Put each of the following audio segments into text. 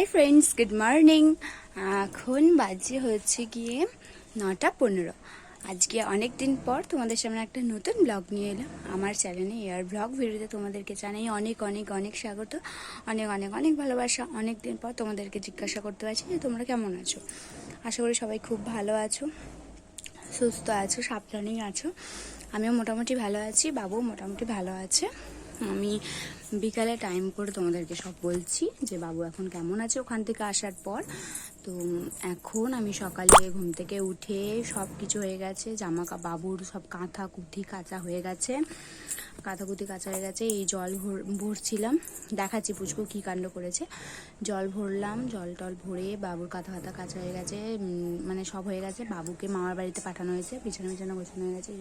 Hi friends good morning এখন বাজে হচ্ছে গিয়ে নটা পনেরো। আজকে অনেক দিন পর তোমাদের সামনে একটা নতুন ব্লগ নিয়ে এলাম। আমার চ্যানেলে এয়ার ব্লগ ভিডিওতে তোমাদেরকে জানাই অনেক অনেক অনেক স্বাগত। অনেক অনেক অনেক ভালোবাসা। অনেক দিন পর তোমাদেরকে জিজ্ঞাসা করতে পারছি যে তোমরা কেমন আছো? আশা করি সবাই খুব ভালো আছো, সুস্থ আছো, সাবধানেই আছো। আমিও মোটামুটি ভালো আছি বাবু মোটামুটি ভালো আছে। আমি বিকালে টাইম করে তোমাদেরকে সব বলছি যে, বাবু এখন কেমন আছে ওখান থেকে আসার পর? তো এখন আমি সকালে ঘুম থেকে উঠে সব কিছু হয়ে গেছে, জামা বাবুর সব কাঁথা কুথি কাঁচা হয়ে গেছে। কাঁথা কুথি কাঁচা হয়ে গেছে, এই জল ভর- ভরছিলাম। দেখাচ্ছি পুচকু কী কাণ্ড করেছে। জল ভরলাম, জল টল ভরে বাবুর কাঁথা কাঁথা কাঁচা হয়ে গেছে মানে সব হয়ে গেছে। বাবুকে মামার বাড়িতে পাঠানো হয়েছে বিছানা পিছনে গোছানো হয়ে গেছে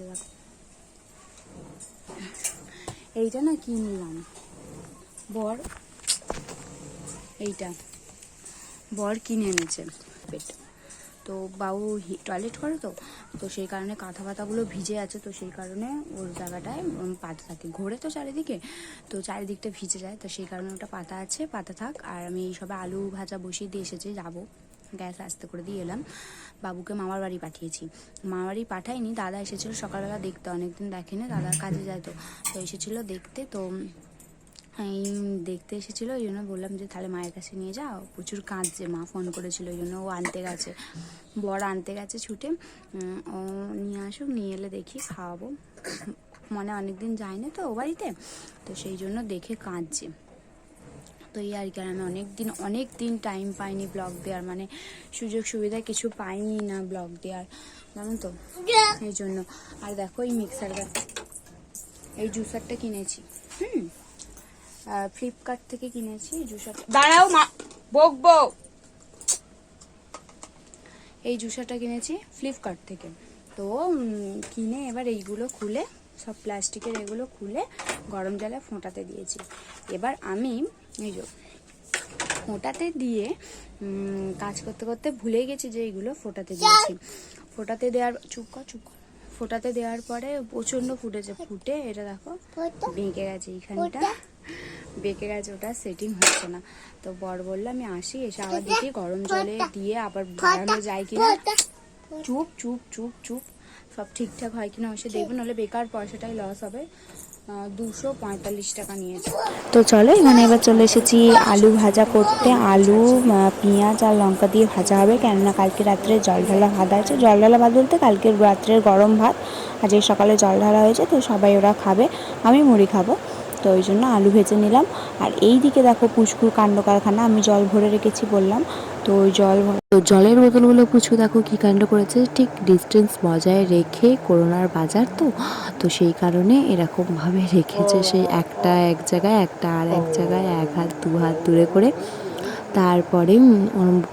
এইটা না কিনলাম। বর। এইটা। বর কিনে এনেছে পেট তো বাবু টয়লেট করে তো? তো সেই কারণে কাঁথা পাতাগুলো ভিজে আছে, তো সেই কারণে ওর জায়গাটায় পাতা থাকে। ঘোরে তো চারিদিকে, তো চারিদিকটা ভিজে যায়, তো সেই কারণে ওটা পাতা আছে, পাতা থাক। আর আমি এই সবে আলু ভাজা বসিয়ে দিয়ে এসেছি, যাব। গ্যাস আস্তে করে দিয়ে এলাম। বাবুকে মামার বাড়ি পাঠিয়েছি। মামার বাড়ি পাঠাইনি, দাদা এসেছিল সকালবেলা দেখতে, অনেকদিন দেখেনি দাদা কাজে যায় তো। তো এসেছিল দেখতে, তো দেখতে এসেছিল, ওই জন্য বললাম যে তাহলে মায়ের কাছে নিয়ে যাও। প্রচুর কাঁদছে, মা ফোন করেছিল, ওই জন্য ও আনতে গেছে। বড় আনতে গেছে ছুটে। ও নিয়ে আসুক, নিয়ে এলে দেখি, খাওয়াবো। মনে অনেকদিন যায় না তো ও বাড়িতে, তো সেই জন্য দেখে কাঁদছে। তো এই আর কি, আর আমি অনেক দিন অনেক দিন টাইম পাইনি ব্লগ দেওয়ার মানে সুযোগ সুবিধা কিছু পাইনি না ব্লগ দেওয়ার, জানো তো? এই জন্য। আর দেখো এই মিক্সারটা এই জুসারটা কিনেছি। হুম? ফ্লিপকার্ট থেকে কিনেছি জুসারটা দাঁড়াও মা বকবো এই জুসারটা কিনেছি ফ্লিপকার্ট থেকে। তো কিনে এবার এইগুলো খুলে সব প্লাস্টিকের এগুলো খুলে গরম জলে ফোঁটাতে দিয়েছি। এবার আমি এই যে ফোঁটাতে দিয়ে কাজ করতে করতে ভুলে গেছি যে এইগুলো ফোটাতে দিয়েছি। ফোটাতে দেওয়ার চুপ কর চুপ কর। ফোটাতে দেওয়ার পরে প্রচণ্ড ফুটেছে ফুটে এটা দেখো বেঁকে গেছে এইখানটা। বেঁকে গেছে, ওটা সেটিং হচ্ছে না। তো বর বলল, আমি আসি, এসে আবার দেখি গরম জলে দিয়ে আবার বাড়ানো যায় কিনা। চুপ চুপ চুপ চুপ। সব ঠিকঠাক হয় কিনা এসে দেখবেন নাহলে বেকার পয়সাটাই লস হবে। দুশো পঁয়তাল্লিশ টাকা নিয়েছে। তো চলো, এখানে এবার চলে এসেছি আলু ভাজা করতে। আলু পেঁয়াজ আর লঙ্কা দিয়ে ভাজা হবে, কেননা কালকে রাত্রে জল ঢালা ভাত আছে। জল ঢালা ভাত বলতে কালকের রাত্রের গরম ভাত। আজকে সকালে জল ঢালা হয়েছে, তো সবাই ওরা খাবে। আমি মুড়ি খাব। তো ওই জন্য আলু ভেজে নিলাম। আর এই দিকে দেখো পুচকুর কাণ্ড কারখানা আমি জল ভরে রেখেছি বললাম। তো ওই জল তো জলের বোতলগুলো পুচকু দেখো কি কাণ্ড করেছে। ঠিক ডিস্টেন্স বজায় রেখে করোনার বাজার তো তো সেই কারণে এরকমভাবে রেখেছে। সেই একটা এক জায়গায় একটা আর এক জায়গায় এক হাত দু হাত দূরে করে। তারপরে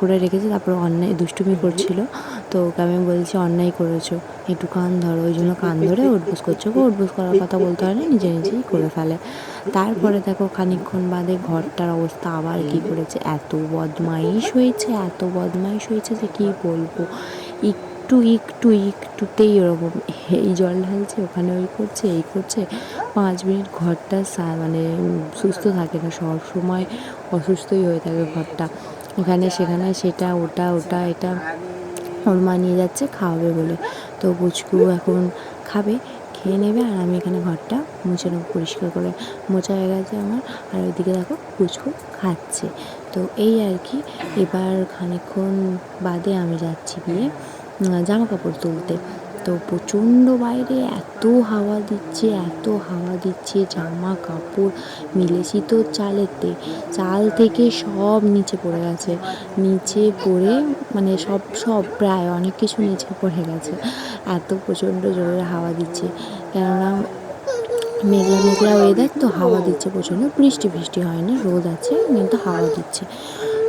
করে রেখেছে, তারপর অন্যায়, দুষ্টুমি করছিল। তো ওকে আমি বলছি, অন্যায় করেছ। একটু কান ধরো। ওই জন্য কান ধরে উঠবোস করছ। ওকে উঠবোস করার কথা বলতে হয় না নিজে নিজেই করে ফেলে। তারপরে দেখো, খানিকক্ষণ বাদে ঘরটার অবস্থা আবার কি করেছে? এত বদমাইশ হয়েছে, এত বদমাইশ হয়েছে যে কী বলব? একটু একটু একটুতেই ওরকম এই জল ঢালছে, ওখানে ওই করছে, এই করছে। পাঁচ মিনিট ঘরটা মানে সুস্থ থাকে না, সব সময় অসুস্থই হয়ে থাকে ঘরটা। ওখানে সেখানে সেটা, ওটা ওটা, এটা ওর মা নিয়ে যাচ্ছে, খাওয়াবে বলে। তো পুচকু এখন খাবে, খেয়ে নেবে, আর আমি এখানে ঘরটা মুছে নেব পরিষ্কার করে। মোছা হয়ে গেছে আমার, আর ওইদিকে দেখো পুচকু খাচ্ছে। তো এই আর কি, এবার খানিকক্ষণ বাদে আমি যাচ্ছি গিয়ে জামা কাপড় তুলতে। তো প্রচণ্ড বাইরে এত হাওয়া দিচ্ছে, এত হাওয়া দিচ্ছে জামা কাপড় মিলেছি তো চালেতে। চাল থেকে সব নিচে পড়ে গেছে। নিচে পড়ে মানে সব সব প্রায় অনেক কিছু নিচে পড়ে গেছে। এত প্রচণ্ড জোরে হাওয়া দিচ্ছে। কেননা মেঘলা মেঘলা ওয়েদার তো হাওয়া দিচ্ছে প্রচণ্ড। বৃষ্টি বৃষ্টি হয়নি, রোদ আছে, কিন্তু হাওয়া দিচ্ছে।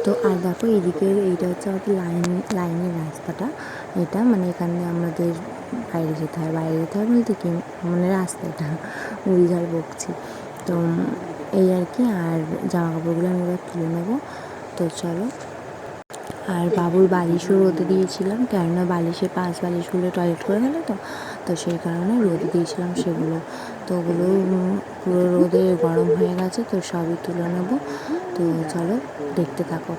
তো আর দেখো এদিকে এইটা হচ্ছে আমাদের লাইন, লাইনের রাস্তাটা। এটা মানে এখান দিয়ে আমাদের বাইরে যেতে হয়। বাইরে যেতে হয় বলতে কি? মানে রাস্তাটা উড়িঝাল বকছি। তো এই আর কি, আর জামা কাপড়গুলো আমি এবার তুলে নেব। তো চলো। আর বাবুর বালিশও রোদে দিয়েছিলাম, কেননা বালিশে পাঁচ বালিশগুলো টয়লেট করে গেলো তো। তো সেই কারণে রোদে দিয়েছিলাম সেগুলো। তো ওগুলো পুরো রোদে গরম হয়ে গেছে, তো সবই তুলে নেব। তো চলো, দেখতে থাকো।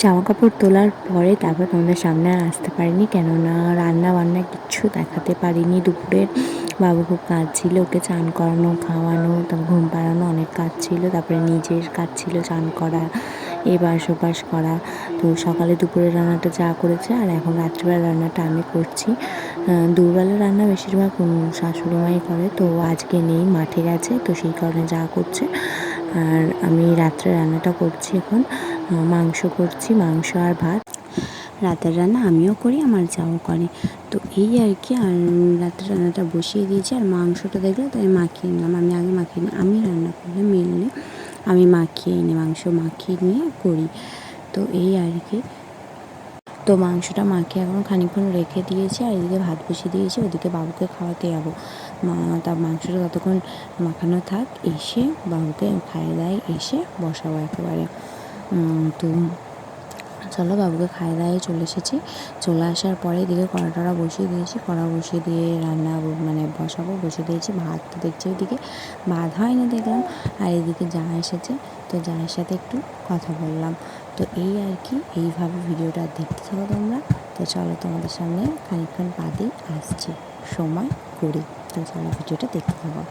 জামা কাপড় তোলার পরে তারপর তোমাদের সামনে আর আসতে পারিনি, কেননা রান্না বান্না কিচ্ছু দেখাতে পারিনি। দুপুরের বাবু খুব কাজ ছিল ওকে চান করানো, খাওয়ানো, তারপর ঘুম পাড়ানো অনেক কাজ ছিল, তারপরে নিজের কাজ ছিল চান করা, এবার সোপাস করা। তো সকালে দুপুরের রান্নাটা যা করেছে, আর এখন রাত্রিবেলা রান্নাটা আমি করছি। দুবেলা রান্না বেশিরভাগ শাশুড়ি মাই করে, তো আজকে নেই, মাঠে গেছে, তো সেই কারণে যা করছে। আর আমি রাত্রে রান্নাটা করছি এখন মাংস করছি, মাংস আর ভাত। রাতের রান্না আমিও করি, আমার যাও করে। তো এই আর কি, আর রাতের রান্নাটা বসিয়ে দিয়েছি, আর মাংসটা দেখলে তাই মাখিয়ে নিলাম। আমি আগে মাখিয়ে নিই, আমি রান্না করলে মেনলি আমি মাখিয়ে নিই, মাংস মাখিয়ে নিয়ে করি। তো এই আর কি। তো মাংসটা মাখিয়ে এখন খানিকক্ষণ রেখে দিয়েছি, আর এদিকে ভাত বসিয়ে দিয়েছি, ওদিকে বাবুকে খাওয়াতে যাব। মা তা মাংসটা ততক্ষণ মাখানো থাক, এসে বাবুকে খাইয়ে দায় এসে বসাবো একেবারে। তো চলো বাবুকে খাইয়ে দায়ে চলে এসেছি। চলে আসার পরে এদিকে কড়া টড়া বসিয়ে দিয়েছি, কড়া বসিয়ে দিয়ে রান্না মানে বসাবো, বসিয়ে দিয়েছি, ভাত তো দেখছি ওইদিকে ভাত হয়নি দেখলাম, আর এদিকে যা এসেছে, তো জায়ের সাথে একটু কথা বললাম। তো এই আর কি, এইভাবে ভিডিওটা দেখতে থাকো তোমরা। তো চলো তোমাদের সামনে খানিকক্ষণ বাদেই আসছি। সময় করে। তো চলো ভিডিওটা দেখতে থাকো।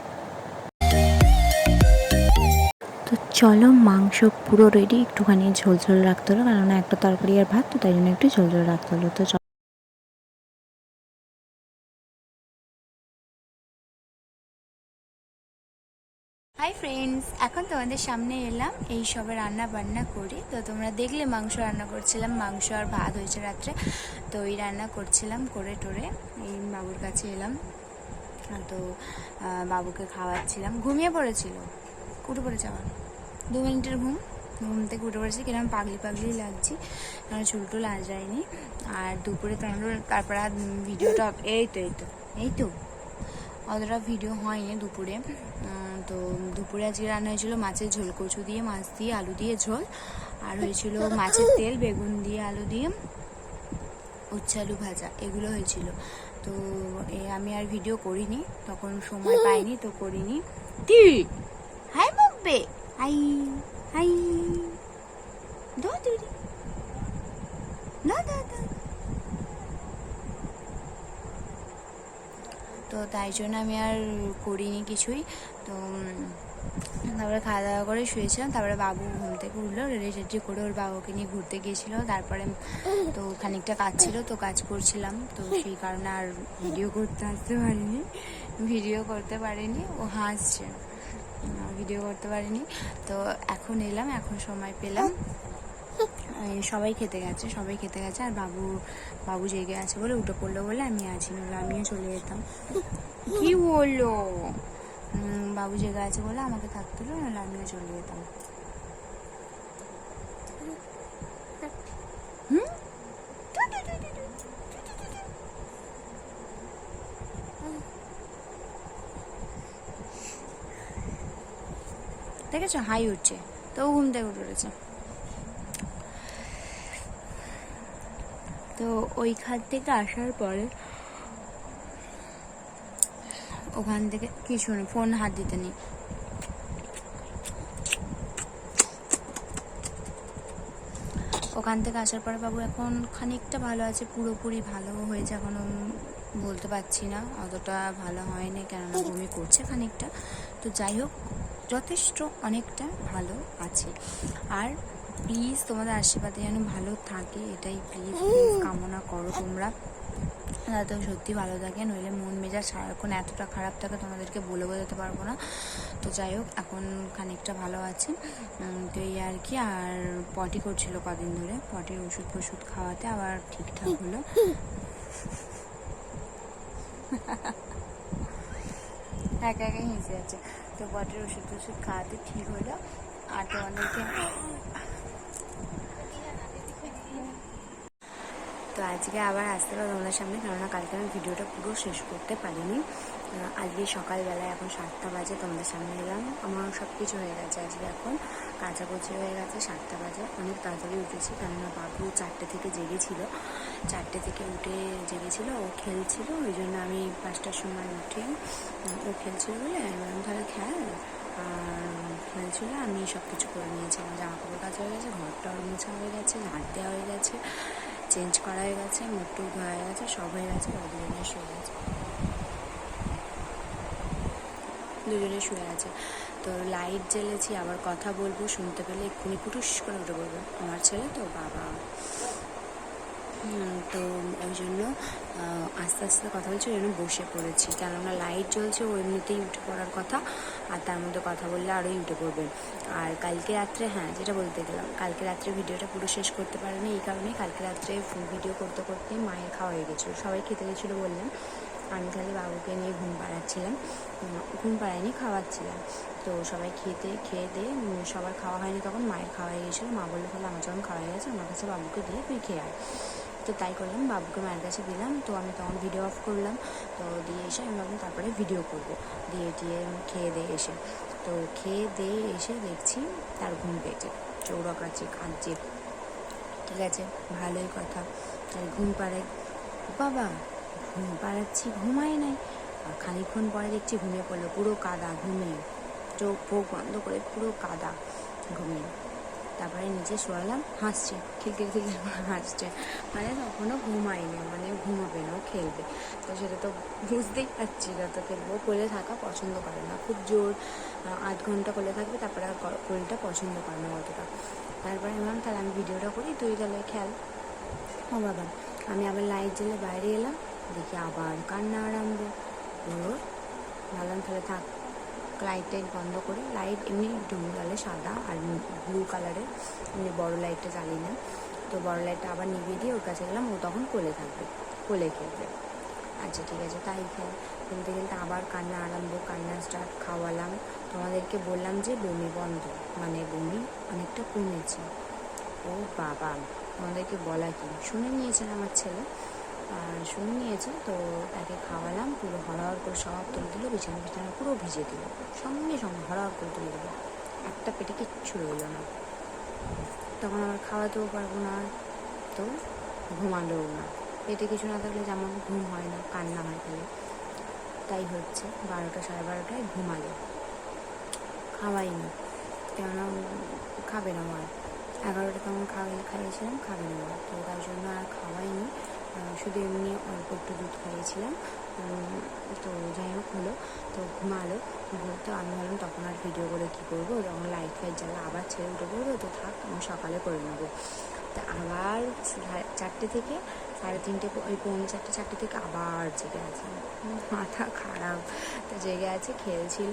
তো চলো মাংস পুরো রেডি একটুখানি ঝোল ঝোল রাখতে হলো কারণ একটা তরকারি আর ভাত, তো তাই জন্য একটু ঝোল ঝোল রাখতে হলো। তো ফ্রেন্ডস এখন তোমাদের সামনে এলাম এই সবে রান্না বান্না করি। তো তোমরা দেখলে মাংস রান্না করছিলাম, মাংস আর ভাত হয়েছে রাত্রে। তো ওই রান্না করছিলাম করে টোরে, এই বাবুর কাছে এলাম। তো বাবুকে খাওয়াচ্ছিলাম। ঘুমিয়ে পড়েছিল, উঠে পড়েছে আবার। দু মিনিটের ঘুম ঘুম থেকে উঠে পড়েছে কীরকম পাগলি পাগলি লাগছি। কারণ চুল টুল আজরায়নি আর দুপুরে তোমার তারপর ভিডিওটা, এই তো এই তো এই তো। অতটা ভিডিও হয়নি দুপুরে। তো দুপুরে আজকে রান্না হয়েছিল মাছের ঝোল কচু দিয়ে মাছ দিয়ে আলু দিয়ে ঝোল। আর হয়েছিল মাছের তেল বেগুন দিয়ে আলু দিয়ে উচ্ছে আলু ভাজা এগুলো হয়েছিল। তো আমি আর ভিডিও করিনি তখন সময় পাইনি তো করিনি। দি হাই বকবে হাই হাই। দো দিদি না তো তাই জন্য আমি আর করিনি কিছুই। তো তারপরে খাওয়া দাওয়া করে শুয়েছিলাম। তারপরে বাবু ঘুম থেকে উঠল রেডি করে ওর বাবুকে নিয়ে ঘুরতে গিয়েছিল। তারপরে, তো খানিকটা কাজ ছিল তো কাজ করছিলাম। তো সেই কারণে আর ভিডিও করতে আসতে পারিনি। ভিডিও করতে পারিনি, ও হাসছে। ভিডিও করতে পারিনি। তো এখন এলাম, এখন সময় পেলাম। সবাই খেতে গেছে, সবাই খেতে গেছে। আর বাবু বাবু জেগে আছে বলে উঠে পড়ল বলে আমি আছি নাহলে আমিও চলে যেতাম। কি বলল? বাবু জেগে আছে বলে আমাকে থাকতে হলো, নাহলে আমিও চলে যেতাম? দেখেছ, হাই উঠছে তো ঘুম থেকে উঠে উঠেছে তো ওইখান থেকে আসার পরে ওখান থেকে কিছু নেই ফোন হাত দিতে নেই। ওখান থেকে আসার পরে বাবু এখন খানিকটা ভালো আছে, পুরোপুরি ভালো হয়েছে এখনও বলতে পারছি না, অতটা ভালো হয়নি, কেননা বমি করছে খানিকটা। তো যাই হোক, যথেষ্ট অনেকটা ভালো আছে। আর প্লিজ তোমাদের আশীর্বাদে যেন ভালো থাকে, এটাই প্লিজ কামনা করো তোমরা। যাতে সত্যি ভালো থাকে, নইলে মন মেজাজ সারাক্ষণ এতটা খারাপ থাকে তোমাদেরকে বলে বোঝাতে পারব না। তো যাই হোক, এখন খানিকটা ভালো আছে। তো এই আর কি, আর পটি করছিল কদিন ধরে, পটির ওষুধ ফষুধ খাওয়াতে আবার ঠিকঠাক হলো। একা একাই হেসে আছে তো পটির ওষুধ ফষুধ খাওয়াতে ঠিক হলো, আর তো তোমাদেরকে তো আজকে আবার আসতে পারব তোমাদের সামনে কেননা কালকে আমি ভিডিওটা পুরো শেষ করতে পারিনি। আজকে সকালবেলায় এখন সাতটা বাজে তোমাদের সামনে এলাম। আমার সব কিছু হয়ে গেছে আজকে এখন। কাচাকুচি হয়ে গেছে সাতটা বাজে। অনেক তাড়াতাড়ি উঠেছি কেননা বাবু চারটে থেকে জেগেছিল। চারটে থেকে উঠে জেগেছিল ও খেলছিল ওই জন্য আমি পাঁচটার সময় উঠে ও খেলছিল বলে বললাম, তাহলে খেল। হয়েছিল আমি সব কিছু করে নিয়েছি আমার জামা কাপড় কাচা হয়ে গেছে ঘরটাও মোছা হয়ে গেছে ঝাড় দেওয়া হয়ে গেছে। চেঞ্জ করা হয়ে গেছে ধোয়া হয়ে গেছে সব হয়ে গেছে দুজনে শুয়ে গেছে দুজনে শুয়ে আছে। তো লাইট জ্বেলেছি, আবার কথা বলব, শুনতে পেলে এক্ষুনি পুটুস করে উঠে বলব আমার ছেলে তো, বাবা। তো ওই জন্য আস্তে আস্তে কথা বলছি, ওই জন্য বসে পড়েছি। কেননা লাইট জ্বলছে, ও এমনিতেই উঠে পড়ার কথা, আর তার মধ্যে কথা বললে আরোই উঠে পড়বে আর কালকে রাত্রে হ্যাঁ যেটা বলতে গেলাম, কালকে রাত্রে ভিডিওটা পুরো শেষ করতে পারিনি, এই কারণেই কালকে রাত্রে ভিডিও করতে করতে মায়ের খাওয়া হয়ে গেছিল। সবাই খেতে গেছিল বললাম আমি খালি বাবুকে নিয়ে ঘুম পাড়াচ্ছিলাম। ঘুম পাড়াইনি খাওয়াচ্ছিলাম। তো সবাই খেতে, খেয়ে দিয়ে সবার খাওয়া হয়নি তখন, মায়ের খাওয়া হয়ে গেছিল। মা বলল, তাহলে আমার যখন খাওয়া হয়ে গেছে, আমার কাছে বাবুকে দিয়ে তুই খেয়ে আয়। তো তাই করলাম, বাবুকে মায়ের কাছে দিলাম। তো আমি তখন ভিডিও অফ করলাম। তো দিয়ে এসে আমি ভাবলাম তারপরে ভিডিও করব। দিয়ে আমি খেয়ে দিয়ে এসে, তো খেয়ে দিয়ে এসে দেখছি তার ঘুম পেয়েছে। চৌরকাচ্ছে কাঁদছে ঠিক আছে, ভালোই কথা। তাই ঘুম পাড়াই, বাবা, ঘুম পাড়াচ্ছি ঘুমায় নাই। আর খানিকক্ষণ পরে দেখছি ঘুমিয়ে পড়ল, পুরো কাদা, ঘুমিয়ে। চোখ ফোক বন্ধ করে পুরো কাদা, ঘুমিয়ে। তারপরে নিচে শোয়ালাম, হাসছে, খিলখিল করে হাসছে। মানে তখনও ঘুমায়নি মানে ঘুমাবে না, ও খেলবে। তো সেটা তো বুঝতেই পারছি না, তো খেলব, কোলে থাকা পছন্দ করে না। খুব জোর আধ ঘণ্টা কোলে থাকবে, তারপরে কোলটা পছন্দ করে না অতটা। তারপরে আমি তাহলে আমি ভিডিওটা করি, তুই তাহলে খেল। ও বাবা, আমি আবার লাইট জ্বেলে বাইরে এলাম, দেখি আবার কান্না আরম্ভ। ওর ভাবলাম তাহলে থাক। লাইট টাইট বন্ধ করে। লাইট এমনি ডুমগালে সাদা আর ব্লু কালারের এমনি বড়ো লাইটটা জ্বালিয়ে না তো বড় লাইটটা আবার নিভিয়ে দিয়ে ওর কাছে গেলাম। ও তখন কোলে থাকবে। কোলে খেলবে। আচ্ছা ঠিক আছে, তাই খেল। খেলতে খেলতে আবার কান্না আরম্ভ, কান্না স্টার্ট খাওয়ালাম। তোমাদেরকে বললাম যে বমি বন্ধ। মানে বমি অনেকটা কমেছে। ও বাবা, তোমাদেরকে বলা কি? শুনে নিয়েছেন আমার ছেলে। শুনে নিয়েছে তো তাকে খাওয়ালাম, পুরো হরহর করে সব তুলে দিল, বিছানা বিছানা পুরো ভিজে দিল, সঙ্গে সঙ্গে হরহর করে তুলে দিল। একটা পেটে কিচ্ছু রইল না। তখন আবার খাওয়াতেও পারব না তো ঘুমালোও না। পেটে কিছু না থাকলে যেমন ঘুম হয় না, কান্না হয় তাহলে। তাই হচ্ছে, বারোটা সাড়ে বারোটায় ঘুমালো। খাওয়াইনি কেননা খাবে না আর এগারোটা তখন খাওয়াই খাইয়েছিলাম, খাবে না আর তো তাই জন্য আর খাওয়াইনি। শুধু এমনি অল্প একটু দুধ খাইয়েছিলাম। তো যাই হোক, হলো, তো ঘুমালো। ঘুম তো আমি ভাবলাম তখন আর ভিডিও করে কী করব? তখন লাইট ফাইট জ্বালা আবার ছেড়ে উঠে পড়ব তো থাক, আমি সকালে করে নেব। তা আবার চারটে থেকে, সাড়ে তিনটে ওই পৌনে চারটে চারটে থেকে আবার জেগে আছে। মাথা খারাপ। তো জেগে আছে, খেলছিল।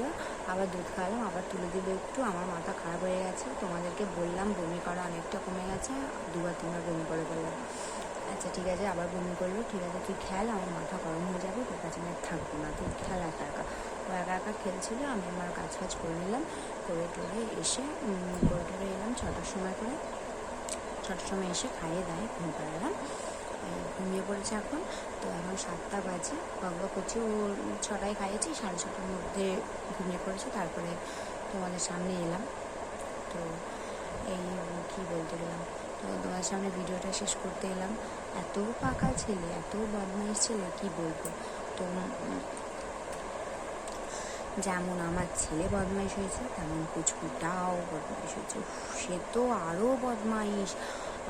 আবার দুধ খাওয়ালাম, আবার তুলে দিল একটু। আমার মাথা খারাপ হয়ে গেছে। তোমাদেরকে বললাম বমি করা অনেকটা কমে গেছে। দুবার তিনবার বমি করে ফেললাম আচ্ছা ঠিক আছে, আবার বমি করল, ঠিক আছে, তুই খেল, আমার মাথা গরম হয়ে যাবে, তোর কাছে আমি থাকব না, তুই খেল একা একা। ও একা একা খেলছিল, আমি আমার কাজ ফাজ করে নিলাম, করে টোরে এসে করে টোরে এলাম ছটার সময় করে। ছটার সময় এসে খাইয়ে দায়ে ঘুম পাড়ালাম ঘুমিয়ে পড়েছে এখন, তো এখন সাতটা বাজে, বকবক করছি, ও ছটায় খাইয়েছি, সাড়ে ছটার মধ্যে ঘুমিয়ে পড়েছে, তারপরে তোমাদের সামনে এলাম। তো এই, কি বলতে গেলাম? তো তোমাদের সামনে ভিডিওটা শেষ করতে এলাম। এত পাকা ছেলে, এত বদমাইশ ছেলে, কি বলব? তো যেমন আমার ছেলে বদমাইশ হয়েছে, তেমন কুচকুটাও বদমাইশ হয়েছে। সে তো আরও বদমাইশ।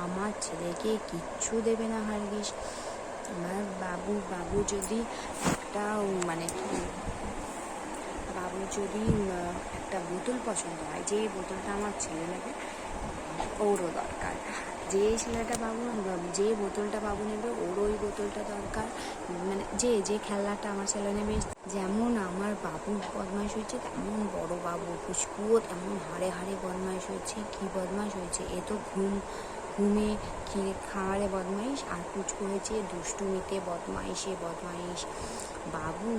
আমার ছেলেকে কিচ্ছু দেবে না, হারগিস। আমার বাবু বাবু যদি একটা মানে কি, বাবু যদি একটা বোতল পছন্দ হয়, যে বোতলটা আমার ছেলে নেবে ওরও দরকার। যে ছেলেটা বাবু যে বোতলটা বাবু নেবে ওর ওই বোতলটা দরকার। মানে যে যে খেলনাটা আমার ছেলে নেবে, যেমন আমার বাবু বদমাইশ হয়েছে, তেমন বড় বাবু পুষ্পুও তেমন হাড়ে হাড়ে বদমাইশ হয়েছে, কি বদমাইশ হয়েছে? এ তো ঘুম, ঘুমে কি খাওয়ারে বদমাইশ, আর পুচকু হয়েছে দুষ্টুমিতে বদমাইশে বদমাইশ। বাবু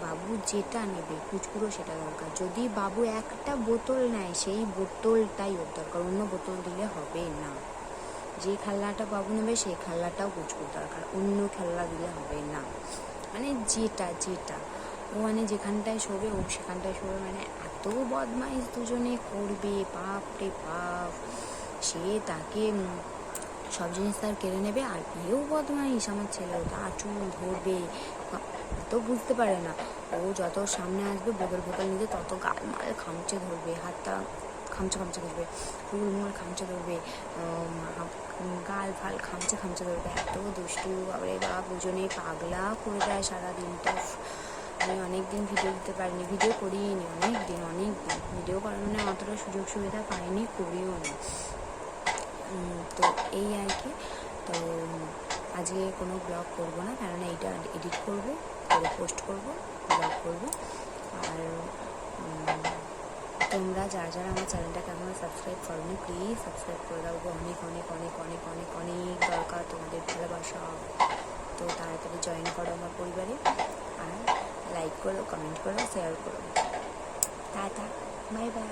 বাবু যেটা নেবে কুচকুরো সেটা দরকার। যদি বাবু একটা বোতল নেয়, সেই বোতলটাই ওর দরকার, অন্য বোতল দিলে হবে না। যে খেলনাটা বাবু নেবে, সেই খেলনাটাও কুচকুর দরকার, অন্য খেলনা দিলে হবে না। মানে যেটা যেটা। ও মানে যেখানটায় শোবে, ও সেখানটায় শোবে মানে এত বদমাইশ দুজনে করবে, বাপ রে বাপ। সে তাকে সব জিনিস তার কেড়ে নেবে, আর এও বদমাইশ, আমার ছেলেও তার চুল ধরবে। তো বুঝতে পারে না। ও যত সামনে আসবে বগল বগল নিতে তত গাল মাল খামচে ধরবে, হাতটা খামচে খামচে ধরবে, ফুল মুল খামচে ধরবে গাল ফাল খামচে খামচে ধরবে। এত দুষ্টু আবার বাবা দুজনে পাগলা করে দেয় সারা দিনটা আমি অনেক দিন ভিডিও দিতে পারিনি, ভিডিও করিই নি অনেক দিন অনেক দিন ভিডিও করার মানে অতটা সুযোগ সুবিধা পাইনি, করিও নি। তো এই আর কি। আজকে কোনো ব্লগ করব না কারণ এইটা এডিট করব, করে পোস্ট করব ব্লগ করব। আর তোমরা যারা যারা আমার চ্যানেলটাকে এখনও সাবস্ক্রাইব করোনি প্লিজ সাবস্ক্রাইব করে দাও অনেক অনেক অনেক অনেক অনেক অনেক দরকার তোমাদের ভালোবাসা। তো তাড়াতাড়ি জয়েন করো আমার পরিবারে। আর লাইক করো কমেন্ট করো শেয়ার করো। Tata bye bye